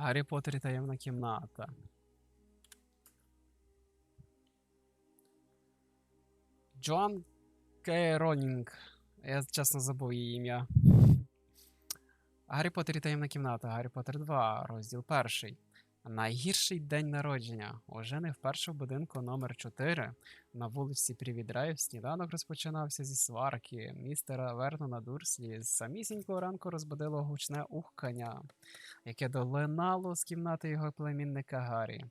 Гаррі Поттер і таємна кімната. Джоан Кейронінг. Я чесно забув її ім'я. Гаррі Поттер і таємна кімната. Гаррі Поттер 2, розділ перший. Найгірший день народження. Уже не вперше в будинку номер 4 на вулиці Привідрайв сніданок розпочинався зі сварки. Містера Вернона Дурслі з самісінького ранку розбудило гучне ухкання, яке долинало з кімнати його племінника Гаррі.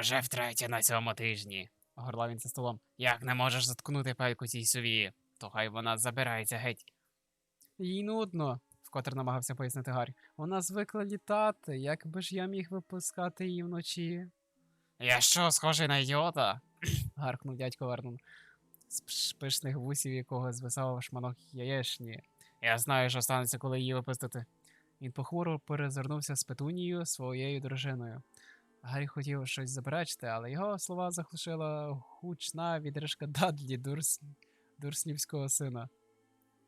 Уже втретє на цьому тижні. горлав він за столом. Як не можеш заткнути пельку цій сові, то хай вона забирається геть. Їй нудно, вкотре намагався пояснити Гаррі. Вона звикла літати, як би ж я міг випускати її вночі. Я що, схожий на ідіота? гаркнув дядько Вернон, з пишних вусів якого звисав шманок яєшні. Я знаю, що станеться, коли її випустити. Він похмуро перезирнувся з петунією своєю дружиною. Гаррі хотів щось заперечити, але його слова заглушила гучна відрижка Дадлі Дурс... Дурслівського сина.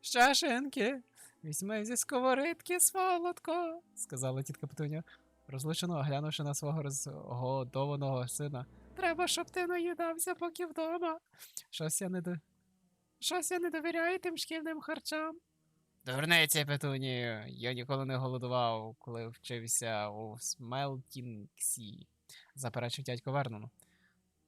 Щашеньки, візьми зі сковоридки солодко, сказала тітка Петуня, розлучено оглянувши на свого розгодованого сина. Треба, щоб ти наїдався, поки вдома. Щось я не до... Щось я не довіряю тим шкільним харчам. Дурниці, Петунію, я ніколи не голодував, коли вчився у Смелтінксі, заперечив дядько Вернон.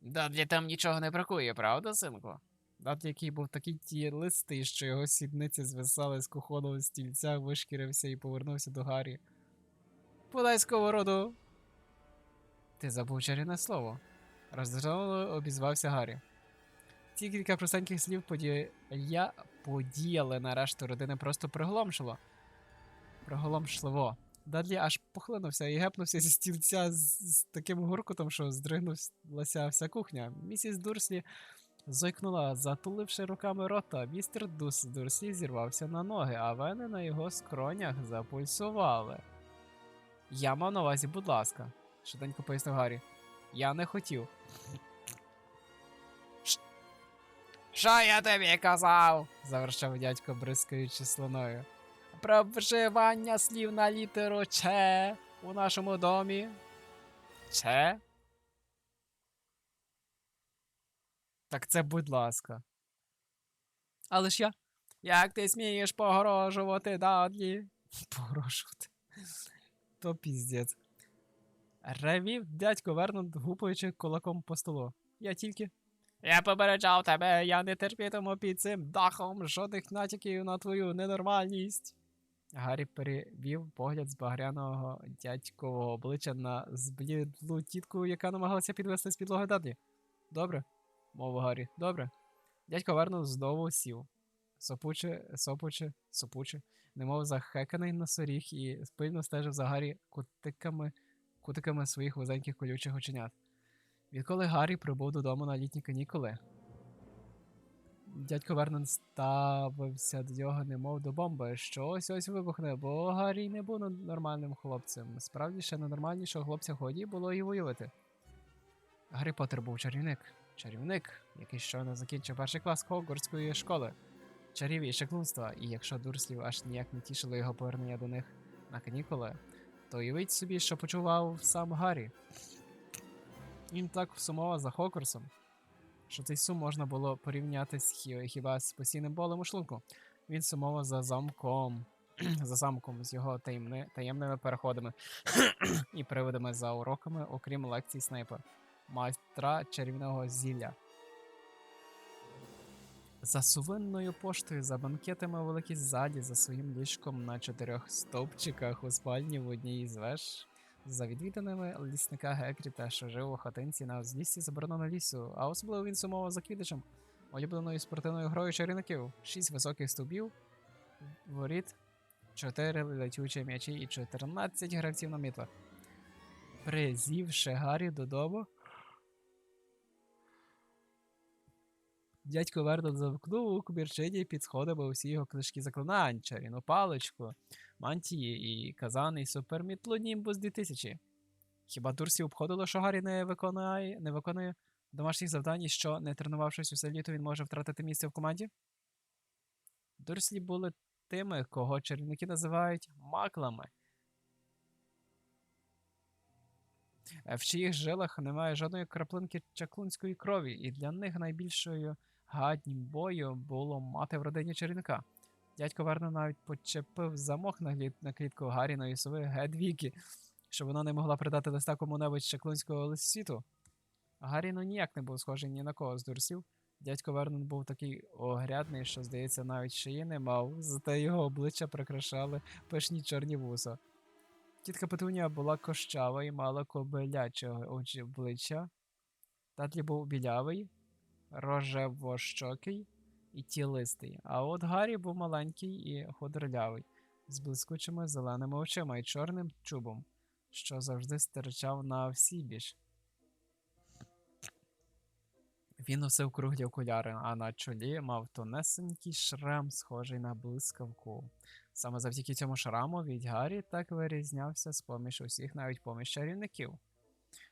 Дадлі там нічого не бракує, правда, синку? Дадлі, який був такий тілистий, що його сідниці звисали з кухонного стільця, вишкірився і повернувся до Гаррі. Подай сковороду. Ти забув чарівне слово. Роздражено обізвався Гаррі. Ці кілька простеньких слів подія... подіяли на решту родини просто приголомшило. Приголомшливо. Дадлі аж похлинувся і гепнувся зі стільця з, з таким гуркотом, що здригнулася вся кухня. Місіс Дурслі зойкнула, затуливши руками рота. Містер Дус Дурслі зірвався на ноги, а вени на його скронях запульсували. Я мав на увазі, будь ласка, швиденько пояснив Гаррі. Я не хотів. Що я тобі казав? завершав дядько, бризкаючи слоною. Про вживання слів на літеру Ч у нашому домі. Че? Так це будь ласка. Але ж я. Як ти смієш погрожувати, Дадлі? Погрожувати. То піздець. Ревів дядько Вернон, гупаючи кулаком по столу. Я тільки. Я попереджав тебе, я не терпітиму під цим дахом жодних натяків на твою ненормальність. Гаррі перевів погляд з багряного дядькового обличчя на зблідлу тітку, яка намагалася підвести з підлоги Дадлі. Добре, мовив Гаррі. Добре. Дядько Вернон знову сів. Сопуче, сопуче, сопуче, немов захеканий носоріг і пильно стежив за Гаррі кутиками, кутиками своїх вузеньких колючих оченят. Відколи Гаррі прибув додому на літні канікули, дядько Вернон ставився до нього немов до бомби, що ось ось вибухне, бо Гаррі не був нормальним хлопцем. Справді ще ненормальнішого хлопця годі було і виявити. Гаррі Поттер був чарівник. Чарівник, який щойно закінчив перший клас Хогвартської школи. Чарів і шаклунства, і якщо дурслів аж ніяк не тішило його повернення до них на канікули, то уявіть собі, що почував сам Гаррі. Він так сумував за Хокерсом, що цей сум можна було порівняти з хіба з постійним болем у шлунку. Він сумував за замком, за замком з його таємни, таємними переходами і приводами за уроками, окрім лекцій Снейпа, майстра чарівного зілля. За сувенною поштою, за банкетами у великій залі, за своїм ліжком на чотирьох стовпчиках у спальні в одній із веж, за відвіданими лісника Гекріта, що жив у хатинці на узліссі забороненого лісу, а особливо він сумував за квідичем, улюбленою спортивною грою чарівників, шість високих стовбів, воріт, чотири летючі м'ячі і 14 гравців на мітлах. Призівши Гаррі додому, Дядько Вердон замкнув у кубірчині під сходами усі його книжки заклинань, чарівну паличку, мантії і казаний супермітло Німбус 2000. Хіба Дурсі обходило, що Гаррі не виконує, не виконує домашніх завдань і що, не тренувавшись усе літо, він може втратити місце в команді? Дурслі були тими, кого чарівники називають маклами. е, в чиїх жилах немає жодної краплинки чаклунської крові, і для них найбільшою гаднім бою було мати в родині чарівника. Дядько Вернон навіть почепив замок на, клітку Гаріної сови Гедвіки, щоб вона не могла придати листа кому-небудь чаклунського світу. Гаррі ну ніяк не був схожий ні на кого з дурсів. Дядько Вернон був такий огрядний, що, здається, навіть шиї не мав, зате його обличчя прикрашали пишні чорні вуса. Тітка Петунія була кощава і мала кобиляче очі обличчя. Татлі був білявий, рожевощокий і тілистий, а от Гаррі був маленький і худорлявий, з блискучими зеленими очима і чорним чубом, що завжди стирчав на всібіч. Він носив круглі окуляри, а на чолі мав тонесенький шрам, схожий на блискавку. Саме завдяки цьому шраму від Гаррі так вирізнявся з поміж усіх, навіть поміж чарівників.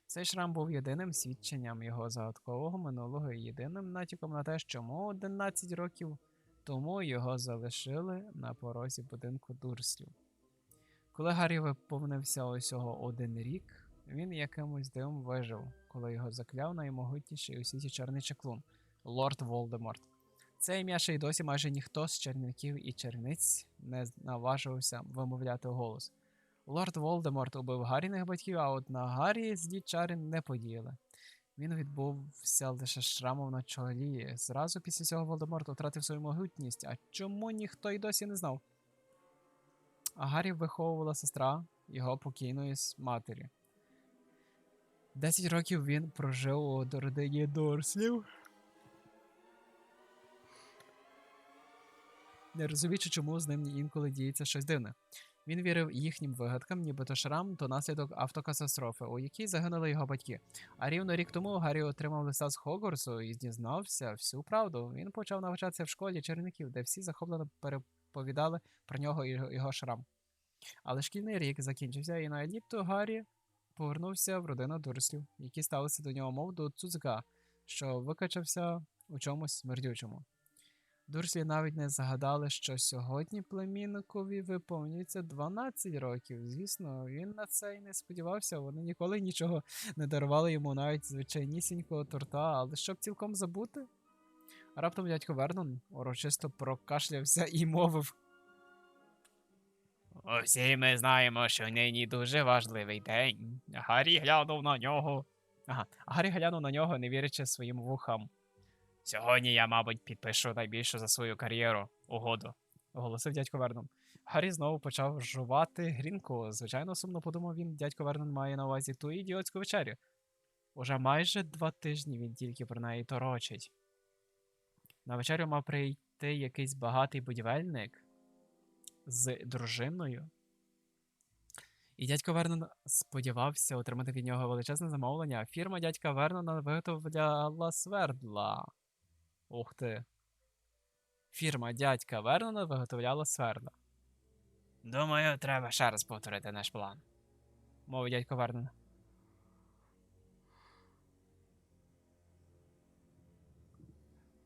Цей шрам був єдиним свідченням його загадкового минулого і єдиним натяком на те, чому 11 років тому його залишили на порозі будинку Дурслів. Коли Гаррі виповнився усього один рік, він якимось дивом вижив, коли його закляв наймогутніший у світі чорний чаклун Лорд Волдеморт. Це ім'я ще й досі майже ніхто з черівників і черниць не наважився вимовляти голос. Лорд Волдеморт убив Гарріних батьків, а от на Гаррі злі чари не подіяли. Він відбувся лише шрамом на чолі. Зразу після цього Волдеморт втратив свою могутність, а чому ніхто й досі не знав. А Гаррі виховувала сестра його покійної матері. Десять років він прожив у родині Дорслів. Не розуміючи, чому з ним інколи діється щось дивне. Він вірив їхнім вигадкам, нібито шрам то наслідок автокатастрофи, у якій загинули його батьки. А рівно рік тому Гаррі отримав листа з Хогвартсу і дізнався всю правду. Він почав навчатися в школі черників, де всі захоплено переповідали про нього і його- шрам. Але шкільний рік закінчився, і на літо Гаррі повернувся в родину Дурслів, які ставилися до нього мов до цуцика, що викачався у чомусь смердючому. Дурслі навіть не згадали, що сьогодні племінникові виповнюється 12 років. Звісно, він на це й не сподівався. Вони ніколи нічого не дарували йому навіть звичайнісінького торта, але щоб цілком забути. Раптом дядько Вернон урочисто прокашлявся і мовив. Усі ми знаємо, що нині дуже важливий день. Гаррі глянув на нього. Ага, Гаррі глянув на нього, не вірячи своїм вухам. Сьогодні я, мабуть, підпишу найбільшу за свою кар'єру угоду, оголосив дядько Вернон. Гаррі знову почав жувати грінку. Звичайно, сумно подумав він, дядько Вернон має на увазі ту ідіотську вечерю. Уже майже два тижні він тільки про неї торочить. На вечерю мав прийти якийсь багатий будівельник з дружиною. І дядько Вернон сподівався отримати від нього величезне замовлення. Фірма дядька Вернона виготовляла свердла. Ух ти. Фірма дядька Вернона виготовляла свердла. Думаю, треба ще раз повторити наш план, мовив дядько Вернон.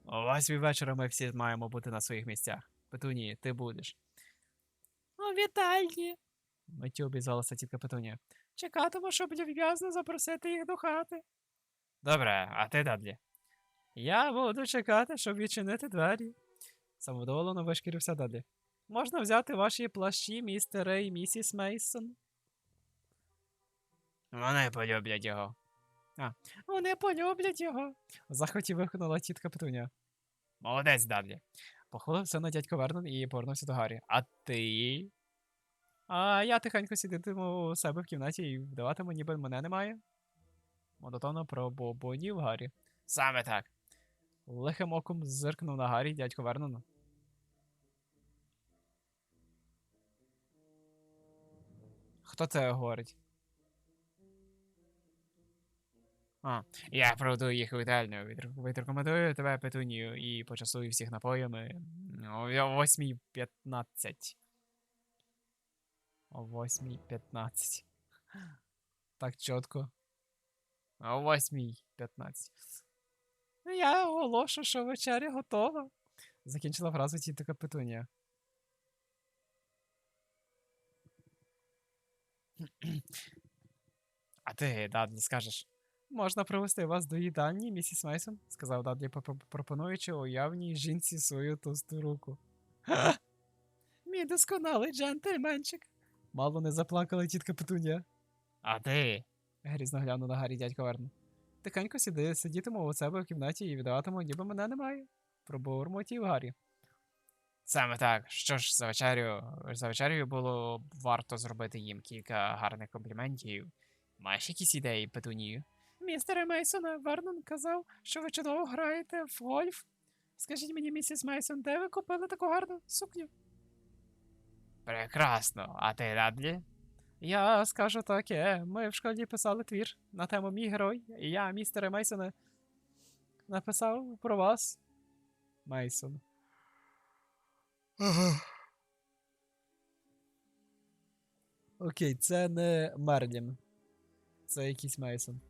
О восьмій вечора ми всі маємо бути на своїх місцях. Петунії, ти будеш. У вітальні. Миттю обізвалася тітка Петунія. Чекатиму, щоб люб'язно запросити їх до хати. Добре, а ти, Дадлі? Я буду чекати, щоб відчинити двері. Самовдоволено вишкірився Дадлі. Можна взяти ваші плащі, містере і місіс Мейсон. Вони полюблять його. А, вони полюблять його. Захоті вихнула тітка Петуня. Молодець, Дадлі. Похвалився на дядько Вернон і повернувся до Гаррі. А ти? А я тихенько сидітиму у себе в кімнаті і вдаватиму, ніби мене немає. Монотонно пробобонів Гаррі. Саме так. Лихим оком зиркнув на Гаррі дядько Вернон. Хто це говорить? А, я проведу їх у вітальню. Відр- Відрекомендую тебе петунію і почасую всіх напоями о 8.15. О 8.15. Так чітко. О 8.15. Ну, Я оголошу, що вечеря готова. Закінчила фразу тітка Петунія. А ти, Дадлі, скажеш. Можна привести вас до їдальні, місіс Мейсон, сказав Дадлі, пропонуючи уявній жінці свою товсту руку. Ха! Мій досконалий джентльменчик. Мало не заплакала тітка Петунія. А ти? грізно глянув на Гаррі дядько Верн. Тихенько сиди, сидітиму у себе в кімнаті і віддаватиму, ніби мене немає. Пробурмотів Гаррі. Саме так. Що ж, за вечерю, за вечерю було б варто зробити їм кілька гарних компліментів. Маєш якісь ідеї, Петунію? Містере Мейсоне, Вернон казав, що ви чудово граєте в гольф. Скажіть мені, місіс Мейсон, де ви купили таку гарну сукню? Прекрасно. А ти, Дадлі? Я скажу таке. Ми в школі писали твір на тему Мій герой, і я, містере Мейсоне, написав про вас. Мейсон. Окей, це не Мерлін. Це якийсь Мейсон.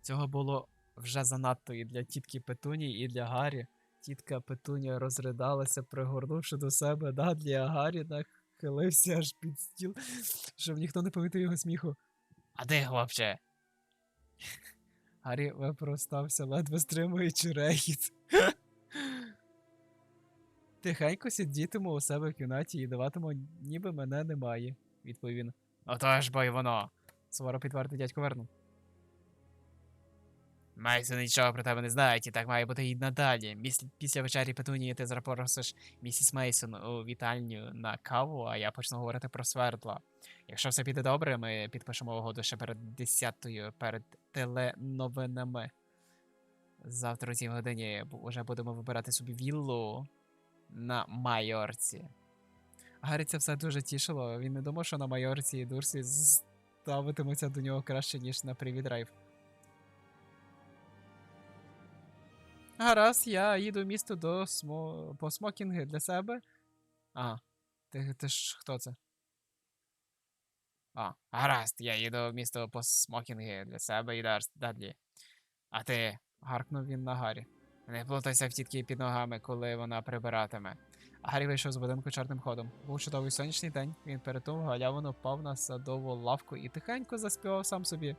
Цього було вже занадто і для тітки Петуні, і для Гаррі. Тітка Петунія розридалася, пригорнувши до себе Дадлі, а Гаррі нахилився аж під стіл, щоб ніхто не помітив його сміху. А де, хлопче? Гаррі випростався, ледве стримуючи регіт. Тихенько сидітиму у себе в кімнаті і даватиму, ніби мене немає, відповів він. Ото ж бо й воно. Суворо підтвердив дядько Вернон. Майсон нічого про тебе не знають, і так має бути і надалі. Міс- Після вечері Петунії ти запросиш місіс Мейсон у вітальню на каву, а я почну говорити про свердла. Якщо все піде добре, ми підпишемо угоду ще перед десятою, перед теленовинами. Завтра о цій годині вже будемо вибирати собі віллу на Майорці. Гаррі це все дуже тішило. Він не думав, що на Майорці і Дурсі ставитимуться до нього краще, ніж на Привід Гаразд, я їду в місто до смо... по смокінги для себе. А, ти, ти ж хто це? А, гаразд, я їду в місто по смокінги для себе і Дадлі. А ти, гаркнув він на Гаррі. Не плутайся в тітки під ногами, коли вона прибиратиме. Гаррі вийшов з будинку чорним ходом. Був чудовий сонячний день, він перетнув галявину, впав на садову лавку і тихенько заспівав сам собі.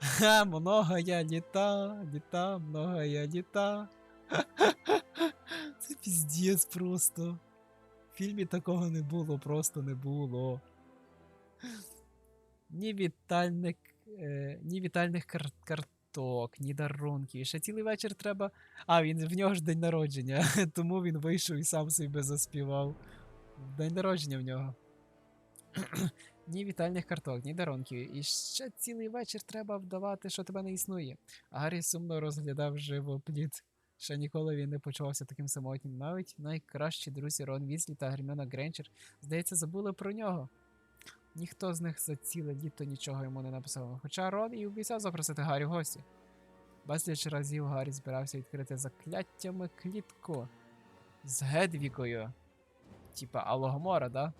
Ха, много я літа, літа, много я літа. Це піздець просто. В фільмі такого не було, просто не було. Ні вітальних, е, ні вітальних кар- карток, ні дарунків. Ще цілий вечір треба. А, він в нього ж день народження, тому він вийшов і сам собі заспівав. День народження в нього. Ні вітальних карток, ні дарунків. І ще цілий вечір треба вдавати, що тебе не існує. Гаррі сумно розглядав живопліт. Ще ніколи він не почувався таким самотнім. Навіть найкращі друзі Рон Візлі та Герміона Гренчер, здається, забули про нього. Ніхто з них за ціле літо нічого йому не написав. Хоча Рон і обіцяв запросити Гаррі в гості. Безліч разів Гаррі збирався відкрити закляттями клітку з Гедвікою. Типа Алогомора, да?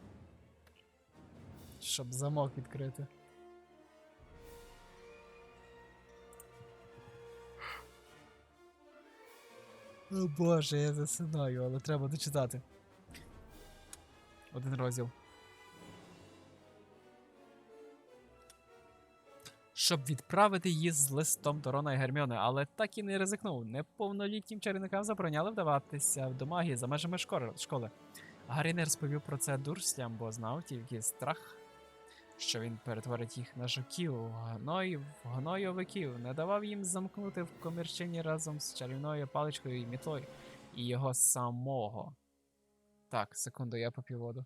Щоб замок відкрити. О боже, я засинаю, але треба дочитати. Один розділ. Щоб відправити її з листом до Рона і Герміони, але так і не ризикнув. Неповнолітнім чарівникам забороняли вдаватися до магії за межами школи-. Гаррі не розповів про це дурслям, бо знав тільки страх, що він перетворить їх на жуків, гной, в гнойовиків, не давав їм замкнути в комірчині разом з чарівною паличкою і мітлою, і його самого. Так, секунду, я попів воду.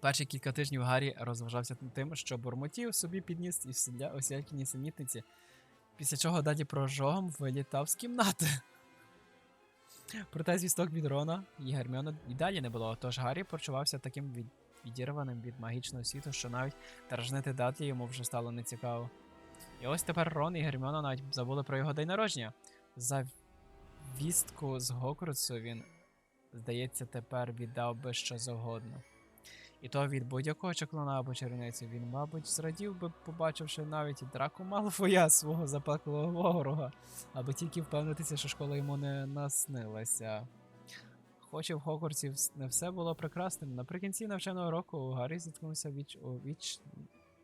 Перші кілька тижнів Гаррі розважався тим, що бурмотів собі підніс і всіля усілякі нісенітниці, після чого даді прожогом вилітав з кімнати. Проте звісток від Рона і Герміона і далі не було, тож Гаррі почувався таким від... відірваним від магічного світу, що навіть дражнити датлі йому вже стало нецікаво. І ось тепер Рон і Герміона навіть забули про його день народження. За вістку з Гокрутсу він Здається, тепер віддав би що завгодно. І то від будь-якого чаклуна або черниці він, мабуть, зрадів би, побачивши навіть і драку Малфоя свого запеклого ворога, аби тільки впевнитися, що школа йому не наснилася. Хоч і в Хогвартсі не все було прекрасним, наприкінці навчального року Гаррі зіткнувся віч у віч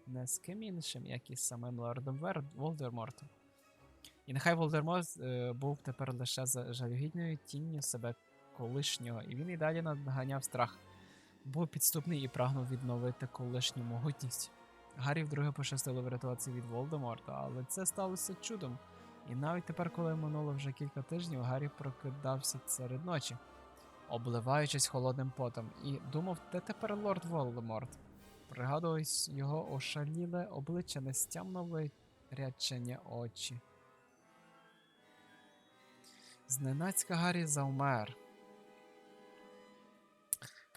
не з ким іншим, як із самим лордом Вер... Волдемортом. І нехай Волдеморт е, був тепер лише за жалюгідною тінню себе колишнього, і він і далі надганяв страх. Був підступний і прагнув відновити колишню могутність. Гаррі вдруге пощастило врятуватися від Волдеморта, але це сталося чудом. І навіть тепер, коли минуло вже кілька тижнів, Гаррі прокидався серед ночі, обливаючись холодним потом, і думав, де тепер лорд Волдеморт. Пригадував його ошаліле обличчя, нестямно вирячені очі. Зненацька Гаррі завмер.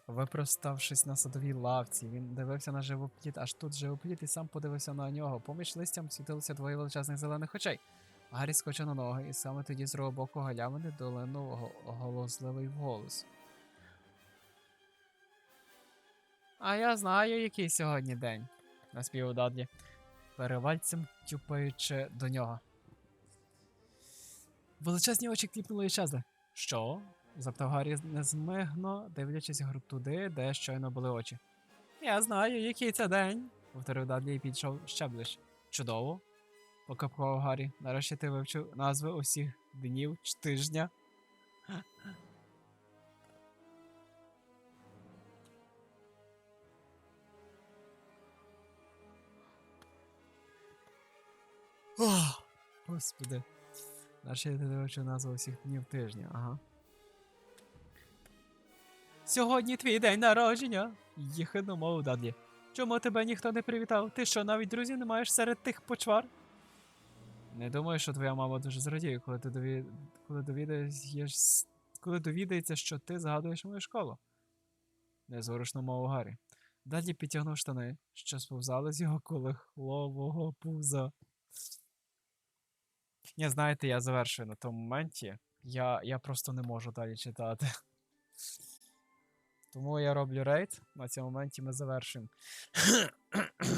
Випроставшись на садовій лавці, він дивився на живопліт, аж тут живопліт і сам подивився на нього. Поміж листям світилося двоє величезних зелених очей. Гаррі скочив на ноги, і саме тоді з другого боку галявини долинув го- голосливий голос. А я знаю, який сьогодні день, наспівав Дадлі, перевальцем тюпаючи до нього. Величезні очі кліпнули і щезли. Що? Запитав Гаррі незмигно, дивлячись туди, де щойно були очі. Я знаю, який це день, повторив Дадлі і підійшов ще ближче. Чудово. покапкував Гаррі. Нарешті ти вивчив назви усіх днів ч- тижня. Ох, Господи. Нарешті ти вивчив назву усіх днів тижня, ага. Сьогодні твій день народження, їхидно мовив Дадлі. Чому тебе ніхто не привітав? Ти що, навіть друзів не маєш серед тих почвар? Не думаю, що твоя мама дуже зрадіє, коли ти дові... коли довідаєш... коли довідається, що ти згадуєш мою школу. Незворушно мовив Гаррі. Далі підтягнув штани, що сповзали з його колихлового пуза. Ні, знаєте, я завершую на тому моменті. Я, я просто не можу далі читати. Тому я роблю рейд. На цьому моменті ми завершуємо.